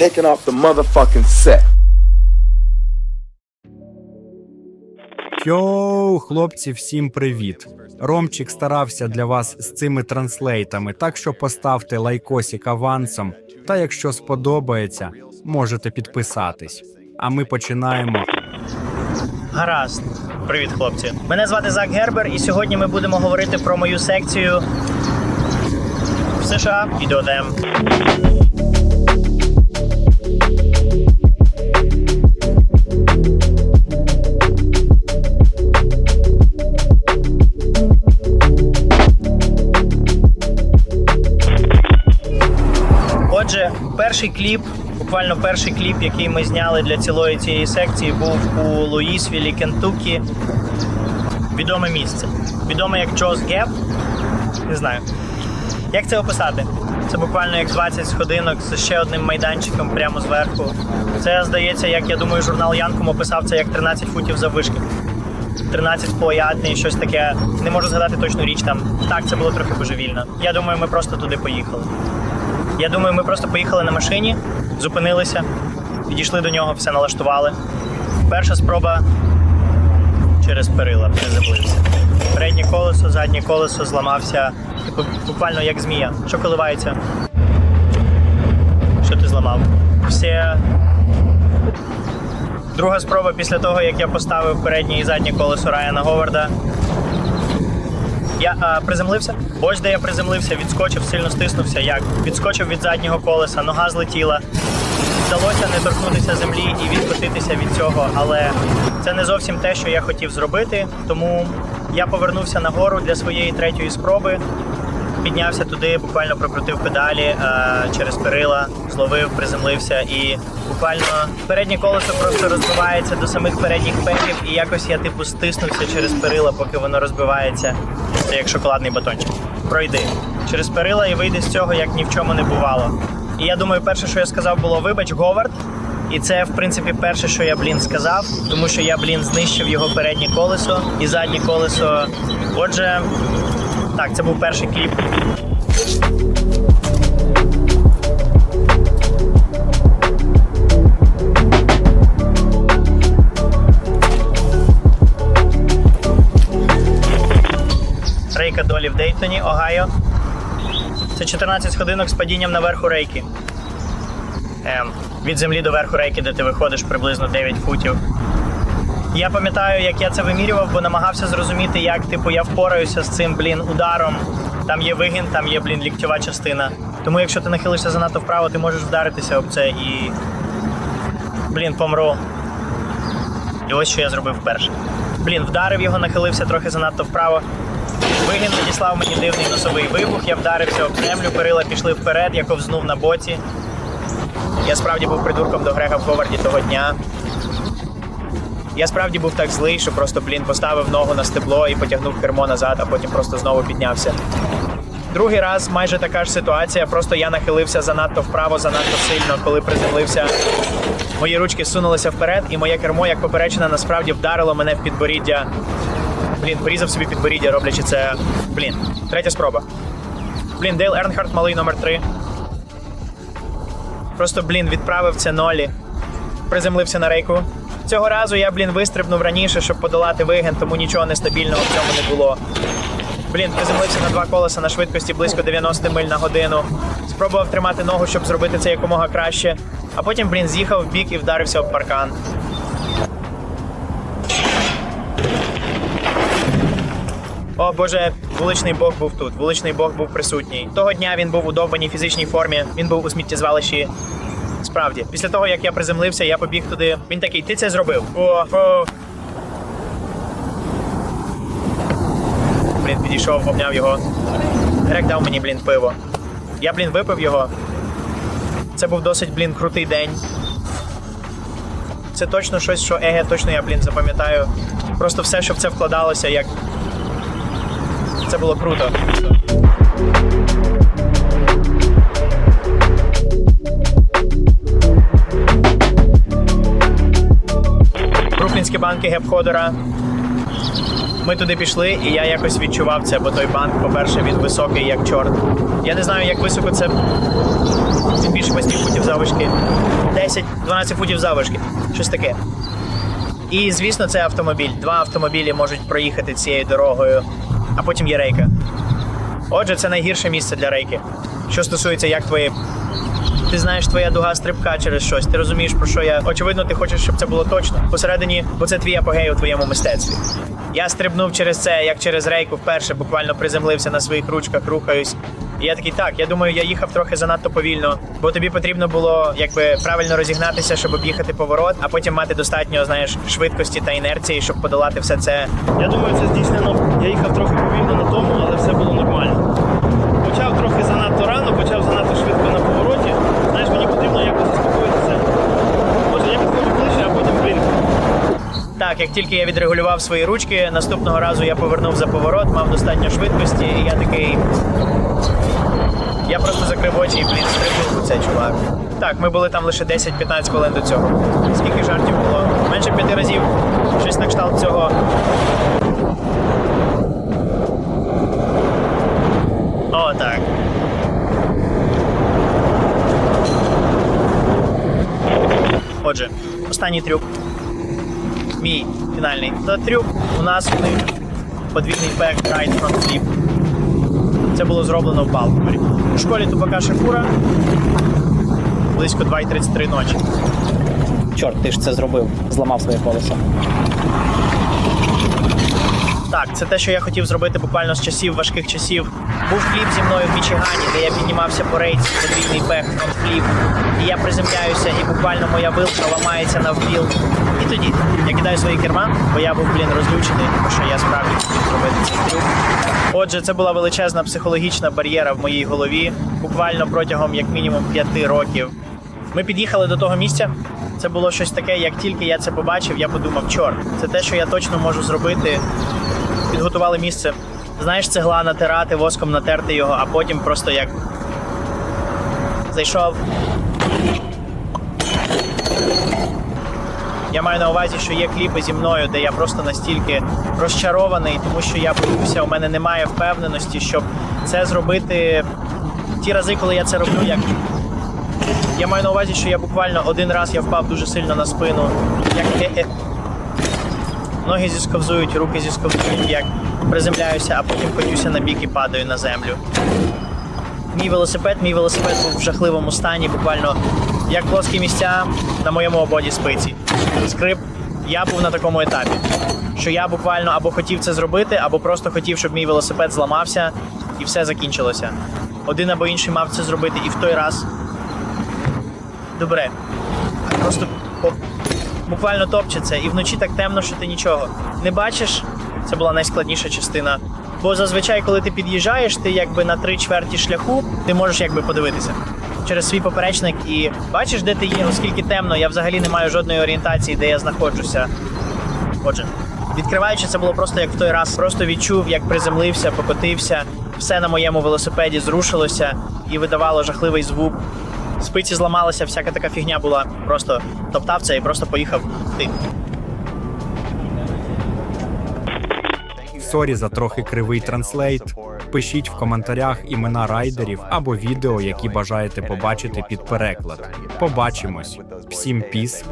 taking off the motherfucking set. Йоу, хлопці, всім привіт! Ромчик старався для вас з цими транслейтами, так що поставте лайкосик авансом. Та якщо сподобається, можете підписатись. А ми починаємо. Гаразд. Привіт, хлопці. Мене звати Зак Гербер, і сьогодні ми будемо говорити про мою секцію в США і до перший кліп, буквально перший кліп, який ми зняли для цілої цієї секції, був у Луїсвілі, Кентукі. Відоме місце. Відоме як Джоз Геп. Не знаю. Як це описати? Це буквально як 20 сходинок з ще одним майданчиком прямо зверху. Це здається, як я думаю, журнал Янком описав це як 13 футів заввишки. 13 поятний, щось таке. Не можу згадати точну річ там. Так, це було трохи божевільно. Я думаю, ми просто туди поїхали. Я думаю, ми просто поїхали на машині, зупинилися, підійшли до нього, все налаштували. Перша спроба через перила приземлився. Переднє колесо, заднє колесо зламався, типу, буквально як змія, що коливається. Що ти зламав? Все. Друга спроба після того, як я поставив переднє і заднє колесо Райана Говарда. Я а, приземлився. Ось де я приземлився, відскочив, сильно стиснувся. Як відскочив від заднього колеса, нога злетіла. Вдалося не торкнутися землі і відкотитися від цього, але це не зовсім те, що я хотів зробити. Тому я повернувся нагору для своєї третьої спроби. Піднявся туди, буквально прокрутив педалі е, через перила, зловив, приземлився і буквально переднє колесо просто розбивається до самих передніх педів, і якось я типу стиснувся через перила, поки воно розбивається. Це як шоколадний батончик. Пройди через перила і вийди з цього, як ні в чому не бувало. І я думаю, перше, що я сказав, було вибач, Говард. І це, в принципі, перше, що я, блін, сказав, тому що я, блін, знищив його переднє колесо і заднє колесо. Отже, так, це був перший кліп. Рейка долі в Дейтоні, Огайо. Це 14 сходинок з падінням наверху рейки. Ем, від землі до верху рейки, де ти виходиш приблизно 9 футів. Я пам'ятаю, як я це вимірював, бо намагався зрозуміти, як типу я впораюся з цим, блін, ударом. Там є вигін, там є, блін, ліктьова частина. Тому якщо ти нахилишся занадто вправо, ти можеш вдаритися об це і. Блін, помру. І ось що я зробив вперше. Блін, вдарив його, нахилився трохи занадто вправо. Вигін надіслав мені дивний носовий вибух, я вдарився об землю, перила пішли вперед, я ковзнув на боці. Я справді був придурком до Грега в Говарді того дня. Я справді був так злий, що просто, блін, поставив ногу на стебло і потягнув кермо назад, а потім просто знову піднявся. Другий раз майже така ж ситуація, просто я нахилився занадто вправо, занадто сильно, коли приземлився. Мої ручки сунулися вперед, і моє кермо, як поперечина, насправді вдарило мене в підборіддя. Блін, порізав собі підборіддя, роблячи це. Блін, третя спроба. Блін, Дейл Ернхард, малий номер 3 Просто, блін, відправив це нолі. Приземлився на рейку. Цього разу я, блін, вистрибнув раніше, щоб подолати вигін, тому нічого нестабільного в цьому не було. Блін, приземлився на два колеса на швидкості близько 90 миль на годину. Спробував тримати ногу, щоб зробити це якомога краще. А потім, блін, з'їхав в бік і вдарився об паркан. О боже, вуличний бог був тут. Вуличний бог був присутній. Того дня він був у довбаній фізичній формі. Він був у сміттєзвалищі. Справді, після того як я приземлився, я побіг туди. Він такий, ти це зробив. О, о. Блін, підійшов, обняв його. Грек дав мені, блін, пиво. Я, блін, випив його. Це був досить, блін, крутий день. Це точно щось, що еге, точно я, блін, запам'ятаю. Просто все, щоб це вкладалося, як. Це було круто. Бруклінські банки Гепходера. Ми туди пішли, і я якось відчував це, бо той банк, по-перше, він високий, як чорт. Я не знаю, як високо це. Він більше 8 футів завишки. 10-12 футів завишки. Щось таке. І, звісно, це автомобіль. Два автомобілі можуть проїхати цією дорогою, а потім є рейка. Отже, це найгірше місце для рейки. Що стосується, як твої. Ти знаєш, твоя дуга стрибка через щось. Ти розумієш, про що я. Очевидно, ти хочеш, щоб це було точно. Посередині, бо це твій апогей у твоєму мистецтві. Я стрибнув через це, як через рейку вперше, буквально приземлився на своїх ручках, рухаюсь. І я такий, так, я думаю, я їхав трохи занадто повільно, бо тобі потрібно було якби правильно розігнатися, щоб об'їхати поворот, а потім мати достатньо, знаєш, швидкості та інерції, щоб подолати все це. Я думаю, це здійснено. Я їхав трохи повільно на тому, але все було нормально. Почав трохи занадто рано, почав занадто швидко на повороті. Знаєш, мені потрібно якось заспокоїтися. Може, я підходжу ближче, а потім блін. Так, як тільки я відрегулював свої ручки, наступного разу я повернув за поворот, мав достатньо швидкості, і я такий. Я просто закрив очі і блін стрибнув у це, чувак. Так, ми були там лише 10-15 хвилин до цього. Скільки жартів було? Менше п'яти разів. Щось на кшталт цього. О, так. Отже, останній трюк. Мій фінальний. Трюк у нас у них подвійний бек right front flip. Це було зроблено в Балтиморі. У школі тупака Шакура близько 2.33 ночі. Чорт, ти ж це зробив, зламав своє колесо. Так, це те, що я хотів зробити буквально з часів важких часів. Був кліп зі мною в Мічигані, де я піднімався по рейці, подвійний бек, фронт-фліп. І я приземляюся, і буквально моя вилка ламається навпіл. І тоді я кидаю свої керма, бо я був, блін, розлючений, тому що я справді хотів зробити цей трюк. Отже, це була величезна психологічна бар'єра в моїй голові, буквально протягом як мінімум п'яти років. Ми під'їхали до того місця. Це було щось таке, як тільки я це побачив, я подумав, чорт, це те, що я точно можу зробити підготували місце. Знаєш, цегла натирати, воском натерти його, а потім просто як зайшов. Я маю на увазі, що є кліпи зі мною, де я просто настільки розчарований, тому що я боюся, у мене немає впевненості, щоб це зробити ті рази, коли я це роблю, як я маю на увазі, що я буквально один раз я впав дуже сильно на спину. Як е- е- Ноги зісковзують, руки зісковзують, як приземляюся, а потім котюся на бік і падаю на землю. Мій велосипед, мій велосипед був в жахливому стані, буквально як плоскі місця на моєму ободі спиці. Скрип, я був на такому етапі, що я буквально або хотів це зробити, або просто хотів, щоб мій велосипед зламався і все закінчилося. Один або інший мав це зробити, і в той раз. Добре. Просто буквально топчеться, і вночі так темно, що ти нічого не бачиш. Це була найскладніша частина. Бо зазвичай, коли ти під'їжджаєш, ти якби на три чверті шляху, ти можеш якби подивитися через свій поперечник і бачиш, де ти є, оскільки темно, я взагалі не маю жодної орієнтації, де я знаходжуся. Отже, відкриваючи, це було просто як в той раз. Просто відчув, як приземлився, покотився, все на моєму велосипеді зрушилося і видавало жахливий звук. Спиці зламалися, всяка така фігня була. Просто топтав це і просто поїхав ти. Сорі за трохи кривий транслейт. Пишіть в коментарях імена райдерів або відео, які бажаєте побачити під переклад. Побачимось. Всім піс.